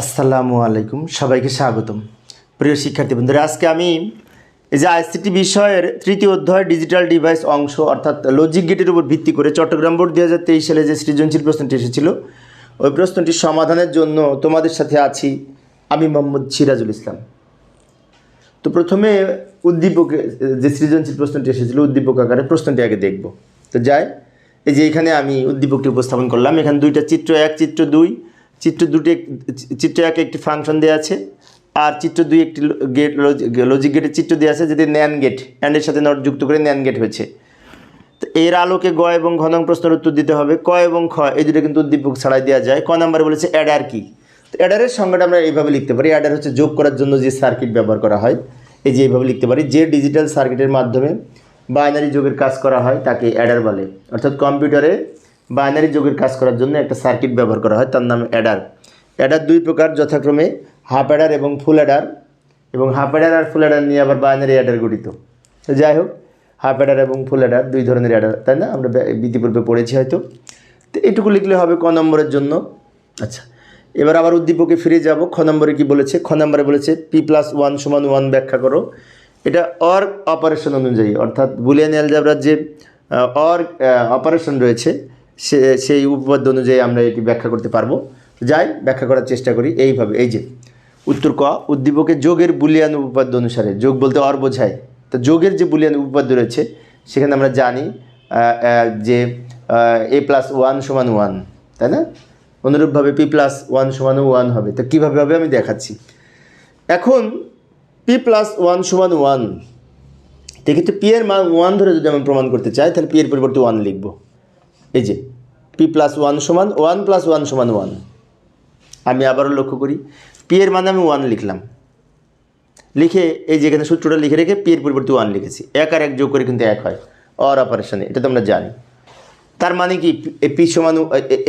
আসসালামু আলাইকুম, সবাইকে স্বাগতম। প্রিয় শিক্ষার্থী বন্ধুরা, আজকে আমি এই যে আইসিটি বিষয়ের তৃতীয় অধ্যায় ডিজিটাল ডিভাইস অংশ অর্থাৎ লজিক গেটের উপর ভিত্তি করে চট্টগ্রাম বোর্ড দু হাজার তেইশ সালে যে সৃজনশীল প্রশ্নটি এসেছিল, ওই প্রশ্নটির সমাধানের জন্য তোমাদের সাথে আছি আমি মোহাম্মদ সিরাজুল ইসলাম। তো প্রথমে উদ্দীপক, যে সৃজনশীল প্রশ্নটি এসেছিল, উদ্দীপক আকারে প্রশ্নটি আগে দেখব। তো যাই, এই যে এখানে আমি উদ্দীপকটি উপস্থাপন করলাম, এখানে দুইটা চিত্র, এক চিত্র দুই চিত্র দুটি চিত্র এক একটি ফাংশন দেওয়া আছে, আর চিত্র দুই একটি গেট লজিক গেটের চিত্র দেওয়া আছে, যেটি ন্যান গেট অ্যান্ডের সাথে নট যুক্ত করে ন্যান গেট হয়েছে। তো এর আলোকে গ এবং ঘ নং প্রশ্নের উত্তর দিতে হবে। ক এবং খ, এই দুটো কিন্তু উদ্দীপক ছাড়াই দেওয়া যায়। ক নাম্বারে বলেছে অ্যাডার কি তো অ্যাডারের সংজ্ঞাটা আমরা এইভাবে লিখতে পারি। অ্যাডার হচ্ছে যোগ করার জন্য যে সার্কিট ব্যবহার করা হয়, এই যে এইভাবে লিখতে পারি। যে ডিজিটাল সার্কিটের মাধ্যমে বাইনারি যোগের কাজ করা হয়, তাকে অ্যাডার বলে। অর্থাৎ কম্পিউটারে বাইনারি যোগের কাজ করার জন্য একটা সার্কিট ব্যবহার করা হয়, তার নাম অ্যাডার। অ্যাডার দুই প্রকার, যথাক্রমে হাফ অ্যাডার এবং ফুল অ্যাডার, এবং হাফ অ্যাডার আর ফুল অ্যাডার নিয়ে আবার বাইনারি অ্যাডার গঠিত। যাই হোক, হাফ অ্যাডার এবং ফুল অ্যাডার দুই ধরনের অ্যাডার, তাই না? আমরা ইতিপূর্বে পড়েছি হয়তো। তো এটুকু লিখলে হবে ক নম্বরের জন্য। আচ্ছা এবার আবার উদ্দীপকে ফিরে যাব। খ নম্বরে কি বলেছে? খ নম্বরে বলেছে, পি প্লাস ওয়ান সমান ওয়ান ব্যাখ্যা করো। এটা অর অপারেশন অনুযায়ী, অর্থাৎ বুলিয়ান অ্যালজাবরার যে অর অপারেশন রয়েছে সে, সেই উপপাদ্য অনুযায়ী আমরা এটি ব্যাখ্যা করতে পারব। যাই, ব্যাখ্যা করার চেষ্টা করি এইভাবে। এই যে, উত্তর ক উদ্দীপকে যোগের বুলিয়ান উপপাদ্য অনুসারে, যোগ বলতে অর বোঝায়। তো যোগের যে বুলিয়ান উপপাদ্য রয়েছে, সেখানে আমরা জানি যে এ প্লাস ওয়ান সমান ওয়ান, তাই না? অনুরূপভাবে পি প্লাস ওয়ান সমান ওয়ান হবে। তো কীভাবে হবে আমি দেখাচ্ছি। এখন, পি প্লাস ওয়ান সমান ওয়ান সেক্ষেত্রে পি এর মান ওয়ান ধরে যদি আমি প্রমাণ করতে চাই, তাহলে পি এর পরিবর্তে ওয়ান লিখব। এই যে পি প্লাস ওয়ান সমান ওয়ান প্লাস ওয়ান সমান ওয়ান আমি আবারও লক্ষ্য করি পি এর মানে আমি ওয়ান লিখলাম। লিখে এই যে এখানে সূত্রটা লিখে রেখে পি এর পরিবর্তে ওয়ান লিখেছি। এক আর এক যোগ করে কিন্তু এক হয়। অর অপারেশনে এটা তো আমরা জানি। তার মানে কি? পি সমান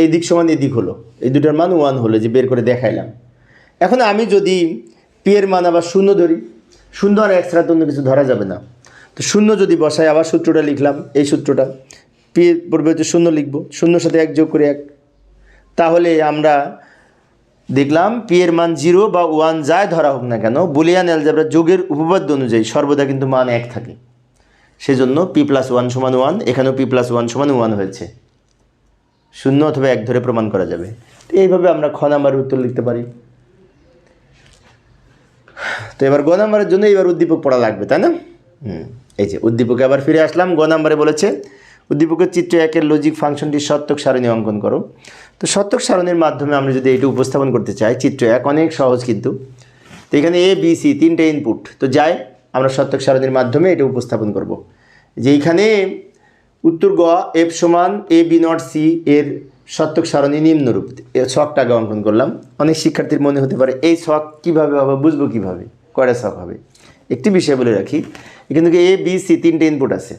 এই দিক সমান এদিক হলো। এই দুটার মান ওয়ান হলো, যে বের করে দেখাইলাম। এখন আমি যদি পি এর মান আবার শূন্য ধরি, শূন্য আর এক ছাড়া তো অন্য কিছু ধরা যাবে না। তো শূন্য যদি বসাই, আবার সূত্রটা লিখলাম, এই সূত্রটা। পি এর পরিবর্তে শূন্য লিখব, শূন্যর সাথে এক যোগ করে এক। তাহলে আমরা দেখলাম পি এর মান জিরো বা ওয়ান যাই ধরা হোক না কেন, বুলিয়ান অ্যালজাবরা যোগের উপপাদ্য অনুযায়ী সর্বদা কিন্তু মান এক থাকে। সেজন্য পি প্লাস ওয়ান সমান ওয়ান, এখানেও পি প্লাস ওয়ান সমান ওয়ান হয়েছে। শূন্য অথবা এক ধরে প্রমাণ করা যাবে। এইভাবে আমরা খ নাম্বারের উত্তর লিখতে পারি। তো এবার গ নাম্বারের জন্য এবার উদ্দীপক পড়া লাগবে, তাই না? হুম, এই যে উদ্দীপকে আবার ফিরে আসলাম, গ নাম্বারে বলেছে উদ্দীপকের চিত্র একের লজিক ফাংশনটির সত্যক সারণী অঙ্কন করো। তো সত্যক সারণীর মাধ্যমে আমরা যদি এটা উপস্থাপন করতে চাই, চিত্র এক অনেক সহজ কিন্তু। তো এখানে এ বি সি তিনটে ইনপুট তো যাই, আমরা সত্যক সারণীর মাধ্যমে এটা উপস্থাপন করব। যে এইখানে উত্তর গ এফ সমান এ বি নট সি এর সত্যক সারণী নিম্নরূপ। আগে অঙ্কন করলাম। অনেক শিক্ষার্থীর মনে হতে পারে, এই ছক কীভাবে হবে, বুঝব কীভাবে, কয়টা ছক হবে? একটি বিষয় বলে রাখি। এখানে এ বি সি তিনটে ইনপুট আছে।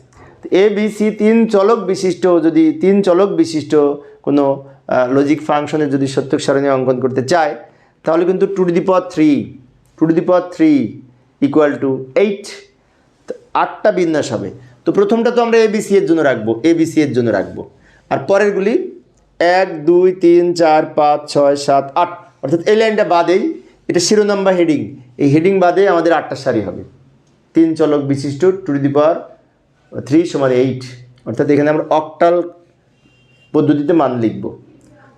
এ বি সি তিন চলক বিশিষ্ট, যদি তিন চলক বিশিষ্ট কোনো লজিক ফাংশনের যদি সত্যক সারণী অঙ্কন করতে চায়, তাহলে কিন্তু two to the three two to the three equal to eight আটটা বিন্যাস হবে। তো প্রথমটা তো আমরা এবিসি এর জন্য রাখব এবিসি এর জন্য রাখব। আর পরেরগুলি এক, দুই, তিন, চার, পাঁচ, ছয়, সাত, আট, অর্থাৎ এই লাইনটা বাদেই এটা শিরোনাম হেডিং এই হেডিং বাদে আমাদের আটটা সারি হবে। তিন চলক বিশিষ্ট টু দি পাওয়ার থ্রি সমান এইট অর্থাৎ এখানে আমরা অক্টাল পদ্ধতিতে মান লিখব।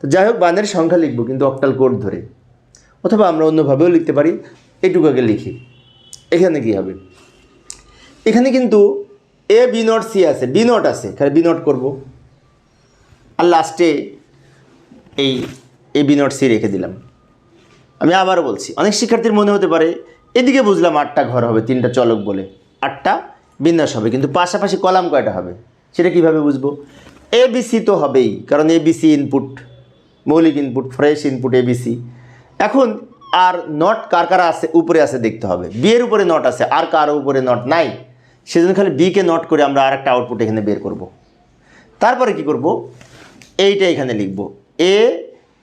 তো যাই হোক বানের সংখ্যা লিখব কিন্তু অক্টাল কোড ধরে। অথবা আমরা অন্যভাবেও লিখতে পারি, এটুকু আগে লিখি। এখানে কি হবে? এখানে কিন্তু এ বি নট সি আছে বি নট আছে এখানে বি নট করব। আর লাস্টে এই এ বি নট সি রেখে দিলাম। আমি আবারও বলছি, অনেক শিক্ষার্থীর মনে হতে পারে, এদিকে বুঝলাম আটটা ঘর হবে, তিনটা চলক বলে। আটটা বিন্যাস হবে, কিন্তু পাশাপাশি কলাম কয়টা হবে? সেটা কীভাবে বুঝব? এ বি তো হবেই, কারণ এ বি ইনপুট মৌলিক input fresh input A B C এখন আর নট কার কারা আছে, উপরে আছে দেখতে হবে। বি এর উপরে নট আছে, আর কারও উপরে নট নাই। সেজন্য খালি বিকে নট করে আমরা আর একটা আউটপুট এখানে বের করব। তারপরে কি করব? এইটা এখানে লিখব। A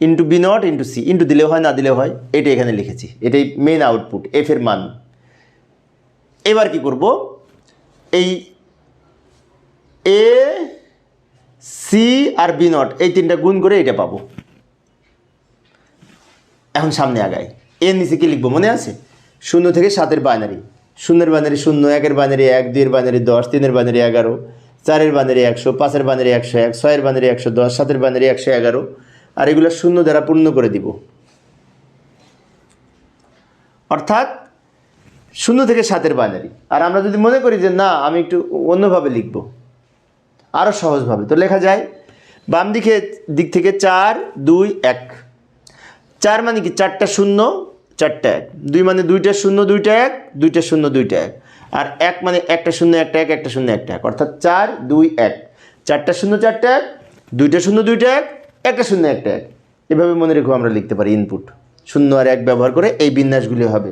into B not into C into দিলেও হয়, না দিলেও হয়, এটা এখানে লিখেছি। এটাই মেন আউটপুট এফ এর মান। এবার কি করব? এই এ সি আর বি নট এই তিনটা গুণ করে এটা পাবো। এখন সামনে আগায় এর নিচে কি লিখব মনে আছে? শূন্য থেকে সাতের বাইনারি শূন্যের বাইনারি শূন্য, একের বাইনারি এক, দুইয়ের বাইনারি দশ, তিনের বাইনারি এগারো, চারের বাইনারি একশো, পাঁচের বাইনারি একশো এক, ছয়ের বাইনারি একশো দশ, সাতের বাইনারি একশো এগারো। আর এগুলো শূন্য দ্বারা পূর্ণ করে দিব। অর্থাৎ শূন্য থেকে সাতের বাইনারি আর আমরা যদি মনে করি যে না, আমি একটু অন্যভাবে লিখব আরও সহজভাবে, তো লেখা যায়, বাম দিকে, দিক থেকে চার, দুই, এক। চার মানে কি? চারটা শূন্য, চারটা এক। দুই মানে দুইটা শূন্য, দুইটা এক, দুইটা শূন্য, দুইটা এক। আর এক মানে একটা শূন্য, একটা এক, একটা শূন্য, একটা এক। অর্থাৎ চার, দুই, এক। চারটা শূন্য, চারটা এক, দুইটা শূন্য, দুইটা এক, একটা শূন্য, একটা এক। এভাবে মনে রেখো আমরা লিখতে পারি ইনপুট শূন্য আর এক ব্যবহার করে এই বিন্যাসগুলি হবে।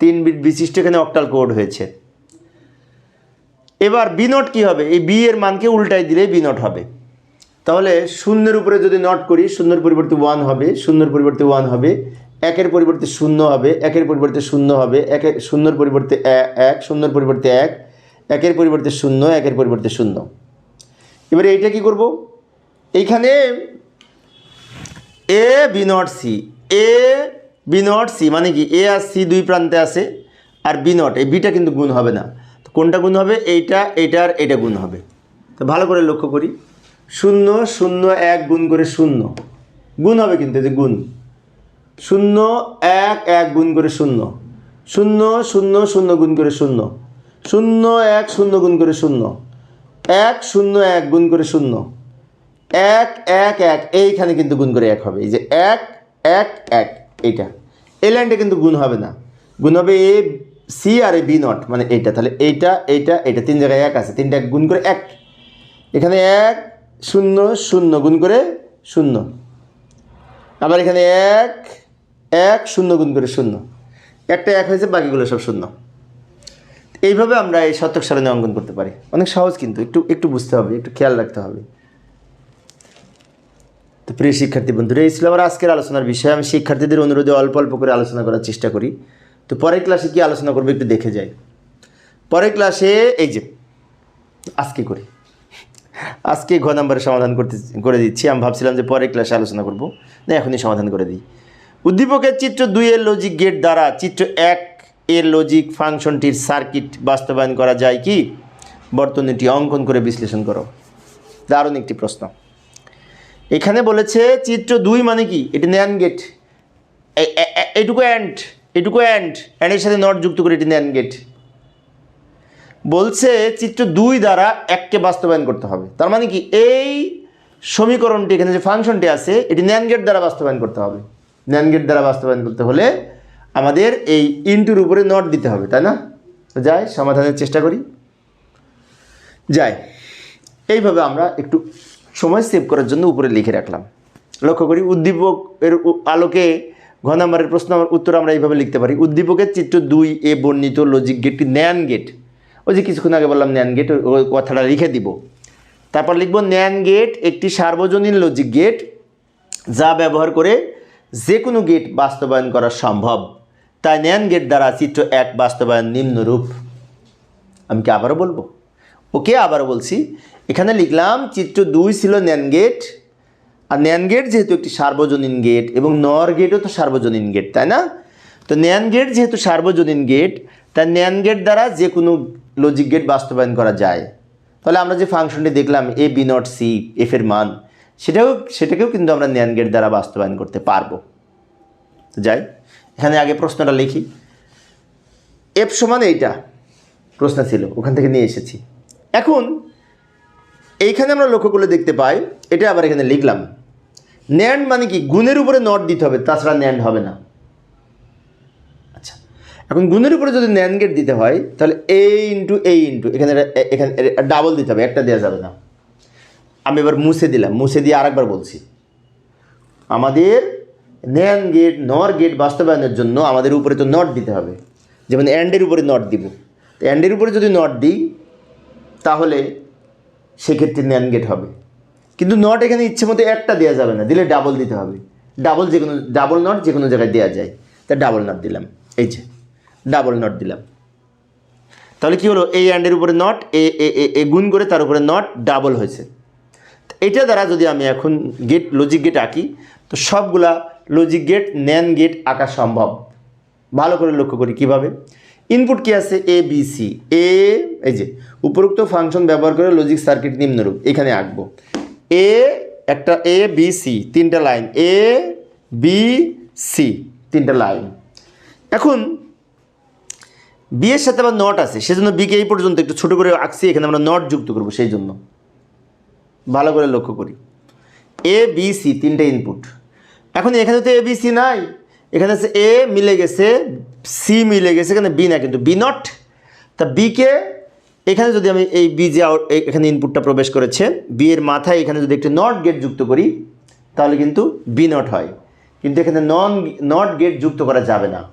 তিন বিট বিশিষ্ট এখানে অক্টাল কোড হয়েছে। এবার বি নট কী হবে? এই বি এর মানকে উল্টাই দিলে বি নট হবে। তাহলে শূন্যের উপরে যদি নট করি, শূন্যের পরিবর্তে ওয়ান হবে, শূন্যর পরিবর্তে ওয়ান হবে, একের পরিবর্তে শূন্য হবে, একের পরিবর্তে শূন্য হবে একের শূন্যর পরিবর্তে এক, শূন্যর পরিবর্তে এক, একের পরিবর্তে শূন্য, একের পরিবর্তে শূন্য। এবারে এইটা কি করব? এইখানে A, B not C, A B not C মানে কি? এ আর সি দুই প্রান্তে আছে আর বি নট, এই বিটা কিন্তু গুণ হবে না। তো কোনটা গুণ হবে? এইটা এইটা আর এইটা গুণ হবে। তো ভালো করে লক্ষ্য করি। শূন্য শূন্য, এক গুণ করে শূন্য। গুণ হবে কিন্তু যে গুণ। শূন্য, এক এক গুণ করে শূন্য। শূন্য শূন্য শূন্য গুণ করে শূন্য। শূন্য, এক, শূন্য গুণ করে শূন্য। এক শূন্য, এক গুণ করে শূন্য। এক এক এক, এইখানে কিন্তু গুণ করে এক হবে। এই যে এক এক এক, এইটা। এই লাইনটা কিন্তু গুণ হবে না। গুণ হবে এ, সি আর এ বি নট মানে এইটা। তাহলে এইটা এইটা এইটা তিন জায়গায় এক আছে। তিনটা গুণ করে এক। এখানে এক, শূন্য শূন্য গুণ করে শূন্য। আবার এখানে এক এক, শূন্য গুণ করে শূন্য। একটা এক হয়েছে, বাকিগুলো সব শূন্য। এইভাবে আমরা এই শতক সারণী অঙ্কন করতে পারি। অনেক সহজ কিন্তু, একটু একটু বুঝতে হবে, একটু খেয়াল রাখতে হবে। তো প্রিয় শিক্ষার্থী বন্ধুরা, এই ছিল আমার আজকের আলোচনার বিষয়। আমি শিক্ষার্থীদের অনুরোধে অল্প অল্প করে আলোচনা করার চেষ্টা করি। তো পরের ক্লাসে কি আলোচনা করব একটু দেখে যাই। পরের ক্লাসে, এই যে, আজকে করি। আজকে ঘ নাম্বারের সমাধান করতে, করে দিচ্ছি। আমি ভাবছিলাম যে পরের ক্লাসে আলোচনা করব। না, এখনই সমাধান করে দিই। উদ্দীপকের চিত্র দুই এর লজিক গেট দ্বারা চিত্র এক এর লজিক ফাংশনটির সার্কিট বাস্তবায়ন করা যায় কি? বর্তনীটি অঙ্কন করে বিশ্লেষণ করো। দারুণ একটি প্রশ্ন। এখানে বলেছে চিত্র দুই মানে কি? এটি ন্যান গেট এটুকু অ্যান্ড এটুকু অ্যান্ড অ্যান্ডের সাথে নট যুক্ত করে এটি ন্যান গেট বলছে চিত্র দুই দ্বারা এককে বাস্তবায়ন করতে হবে। তার মানে কি? এই সমীকরণটি, এখানে যে ফাংশনটি আছে, এটি ন্যান গেট দ্বারা বাস্তবায়ন করতে হবে। ন্যান গেট দ্বারা বাস্তবায়ন করতে হলে আমাদের এই ইনটুর উপরে নট দিতে হবে, তাই না? যাই, সমাধানের চেষ্টা করি। যাই, এইভাবে আমরা একটু সময় সেভ করার জন্য উপরে লিখে রাখলাম। লক্ষ্য করি উদ্দীপক এর আলোকে ঘ নাম্বারের প্রশ্ন উত্তর আমরা এইভাবে লিখতে পারি। উদ্দীপকের চিত্র দুই এ বর্ণিত লজিক গেটটি ন্যান গেট ওই যে কিছুক্ষণ আগে বললাম ন্যান গেট ওই কথাটা লিখে দিব। তারপর লিখব ন্যান গেট একটি সার্বজনীন লজিক গেট যা ব্যবহার করে যে কোনো গেট বাস্তবায়ন করা সম্ভব। তাই ন্যান গেট দ্বারা চিত্র এক বাস্তবায়ন নিম্নরূপ। আমি কি আবারও বলব? ওকে, আবারও বলছি। এখানে লিখলাম, চিত্র দুই ছিল ন্যান গেট আর ন্যান গেট যেহেতু একটি সার্বজনীন গেট এবং নর গেটও তো সার্বজনীন গেট তাই না? তো ন্যান গেট যেহেতু সার্বজনীন গেট তাই ন্যান গেট দ্বারা যে কোনো লজিক গেট বাস্তবায়ন করা যায়। তাহলে আমরা যে ফাংশনটি দেখলাম A B not C F এর মান, সেটাও, সেটাকেও কিন্তু আমরা ন্যান গেট দ্বারা বাস্তবায়ন করতে পারব। যাই, এখানে আগে প্রশ্নটা লিখি। এফ সমান এইটা, প্রশ্ন ছিল, ওখান থেকে নিয়ে এসেছি। এখন এইখানে আমরা লক্ষ্য করলে দেখতে পাই, এটা আবার এখানে লিখলাম। ন্যান্ড মানে কি? গুণের উপরে নট দিতে হবে, তাছাড়া ন্যান্ড হবে না। আচ্ছা এখন গুণের উপরে যদি ন্যান গেট দিতে হয়, তাহলে এ ইন্টু এ ইন্টু এখানে এখানে ডাবল দিতে হবে, একটা দেওয়া যাবে না। আমি এবার মুছে দিলাম, মুছে দিয়ে আরেকবার বলছি। আমাদের ন্যান গেট নর গেট বাস্তবায়নের জন্য আমাদের উপরে তো নট দিতে হবে। যেমন অ্যান্ডের উপরে নট দিব। অ্যান্ডের উপরে যদি নট দিই, তাহলে সেক্ষেত্রে ন্যান গেট হবে। কিন্তু নট এখানে ইচ্ছে মতো একটা দেওয়া যাবে না, দিলে ডাবল দিতে হবে। ডাবল যে কোনো ডাবল নট যে কোনো জায়গায় দেওয়া যায়। তা ডাবল নট দিলাম। এই যে ডাবল নট দিলাম। তাহলে কি হলো? এই অ্যান্ডের উপরে নট এ এ গুণ করে তার উপরে নট ডাবল হয়েছে। এটা দ্বারা যদি আমি এখন গেট লজিক গেট আঁকি, তো সবগুলা লজিক গেট ন্যান গেট আঁকা সম্ভব। ভালো করে লক্ষ্য করি কীভাবে? ইনপুট কি আছে? এ বি সি এ এই যে, উপরোক্ত ফাংশন ব্যবহার করে লজিক সার্কিট নিম্নরূপ। এখানে আঁকবো। এ একটা এ বি সি তিনটা লাইন এ বি সি তিনটা লাইন এখন বি এর সাথে আবার নট আছে। সেজন্য বিকে এই পর্যন্ত একটু ছোটো করে আঁকছি, এখানে আমরা নট যুক্ত করব সেই জন্য ভালো করে লক্ষ্য করি। এ বি সি তিনটে ইনপুট এখন এখানে তো এ বি সি নাই। এখানে আছে এ মিলে গেছে সি মিলে গেছে, এখানে বি না কিন্তু বি নট তা বিকে এখানে যদি আমি এই বি যে এখানে ইনপুটটা প্রবেশ করেছে বি এর মাথায় এখানে যদি একটি নট গেট যুক্ত করি, তাহলে কিন্তু বি নট হয়। কিন্তু এখানে নন নট গেট যুক্ত করা যাবে না।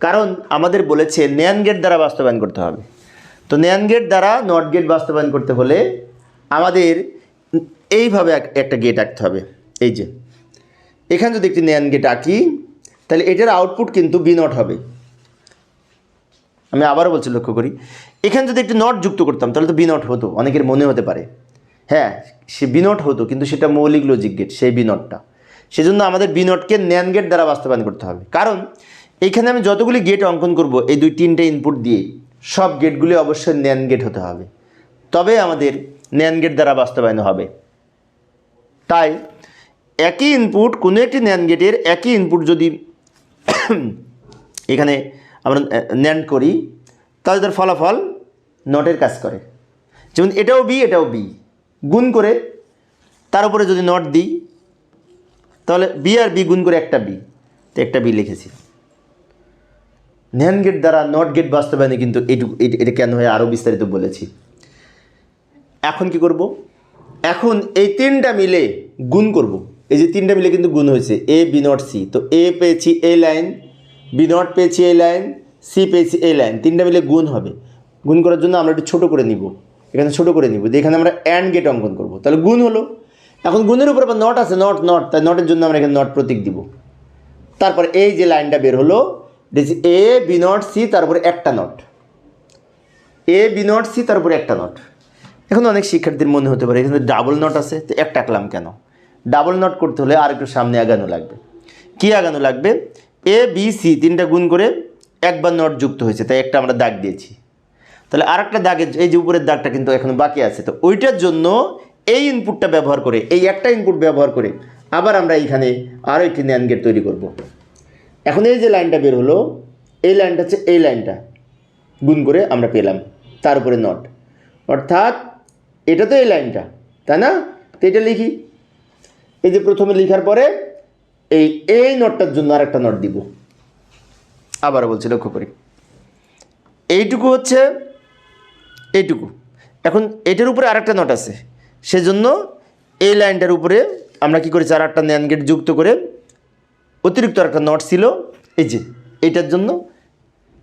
কারণ আমাদের বলেছে ন্যান গেট দ্বারা বাস্তবায়ন করতে হবে। তো ন্যান গেট দ্বারা নট গেট বাস্তবায়ন করতে হলে আমাদের এইভাবে এক- একটা গেট আঁকতে হবে। এই যে, এখানে যদি একটি ন্যান গেট আঁকি তাহলে এটার আউটপুট কিন্তু বি নট হবে। আমি আবারও বলছি, লক্ষ্য করি। এখানে যদি একটি নট যুক্ত করতাম, তাহলে তো বি নট হতো, অনেকের মনে হতে পারে। হ্যাঁ সে বি নট হতো, কিন্তু সেটা মৌলিক লজিক গেট সেই বি নটটা সেজন্য আমাদের বি নটকে ন্যান গেট দ্বারা বাস্তবায়ন করতে হবে। কারণ এইখানে আমি যতগুলি গেট অঙ্কন করব, এই দুই তিনটে ইনপুট দিয়ে, সব গেটগুলি অবশ্যই ন্যান গেট হতে হবে। তবে আমাদের ন্যান গেট দ্বারা বাস্তবায়ন হবে। তাই, একই ইনপুট কোনো একটি ন্যান গেটের একই ইনপুট যদি এখানে আমরা ন্যান্ড করি। তাহলে তার ফলাফল নটের কাজ করে। যেমন এটাও বি এটাও বি। গুণ করে, তার উপরে যদি নট দিই, তাহলে বি আর বি গুণ করে একটা বি। তো একটা বি লিখেছি। ন্যান গেট দ্বারা নট গেট বাস্তবায়নে কিন্তু এইটুকু এটা- এটা কেন হয় আরও বিস্তারিত বলেছি। এখন কি করব? এখন এই তিনটা মিলে গুণ করব। এই যে তিনটা মিলে কিন্তু গুণ হয়েছে এ বি নট সি তো এ পেয়েছি এই লাইন বি নট পেয়েছি এই লাইন সি পেয়েছি এই লাইন তিনটা মিলে গুণ হবে। গুণ করার জন্য আমরা একটু ছোটো করে নিব। এখানে ছোটো করে নিব। দিয়ে এখানে আমরা অ্যান্ড গেট অঙ্কন করব। তাহলে গুণ হলো। এখন গুণের উপর আবার নট আছে নট নট তাই নটের জন্য আমরা এখানে নট প্রতীক দিব। তারপর এই যে লাইনটা বের হলো, দেখছি এ বি নট সি তারপরে একটা not A B not C তারপরে একটা নট এখন অনেক শিক্ষার্থীর মনে হতে পারে, এখানে ডাবল নট আছে, তো একটা আঁকলাম কেন? ডাবল নট করতে হলে আর একটু সামনে আগানো লাগবে। কি আগানো লাগবে? এ বি সি তিনটা গুণ করে একবার নট যুক্ত হয়েছে, তাই একটা আমরা দাগ দিয়েছি। তাহলে আর একটা দাগের, এই যে উপরের দাগটা কিন্তু এখন বাকি আছে, তো ওইটার জন্য এই ইনপুটটা ব্যবহার করে, এই একটা ইনপুট ব্যবহার করে আবার আমরা এইখানে আরও একটি ন্যান গেট তৈরি করব। এখন এই যে লাইনটা বের হলো, এই লাইনটা হচ্ছে এই লাইনটা গুণ করে আমরা পেলাম, তার উপরে নট। অর্থাৎ এটা তো এই লাইনটা, তাই না? তো এটা লিখি। এই যে প্রথমে লেখার পরে এই এই নটটার জন্য আর একটা নট দিব। আবার বলছি, লক্ষ্য করি। এইটুকু হচ্ছে এইটুকু। এখন এটার উপরে আরেকটা নট আছে। সেজন্য এই লাইনটার উপরে আমরা কি করেছি আর একটা ন্যান গেট যুক্ত করে অতিরিক্ত আরেকটা নট ছিল। এই যে, এইটার জন্য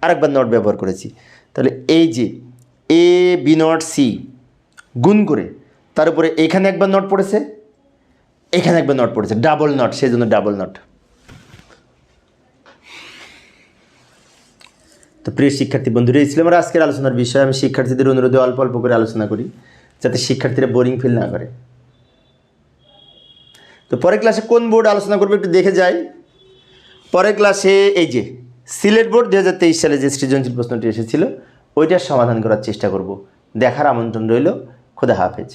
আরেকবার নট ব্যবহার করেছি। তাহলে এই যে এ, বি, নট, সি গুণ করে তার উপরে এখানে একবার নট পড়েছে এখানে একবার নট পড়েছে। ডাবল নট সেই জন্য ডাবল নট তো প্রিয় শিক্ষার্থী বন্ধুরা, এই ছিল আমার আজকের আলোচনার বিষয়। আমি শিক্ষার্থীদের অনুরোধে অল্প অল্প করে আলোচনা করি, যাতে শিক্ষার্থীরা বোরিং ফিল না করে। তো পরের ক্লাসে কোন বোর্ড আলোচনা করবে একটু দেখে যাই। পরের ক্লাসে এই যে, সিলেট বোর্ড দু হাজার তেইশ সালে যে সৃজনশীল প্রশ্নটি এসেছিল, ওইটার সমাধান করার চেষ্টা করব। দেখার আমন্ত্রণ রইল। খোদা হাফেজ।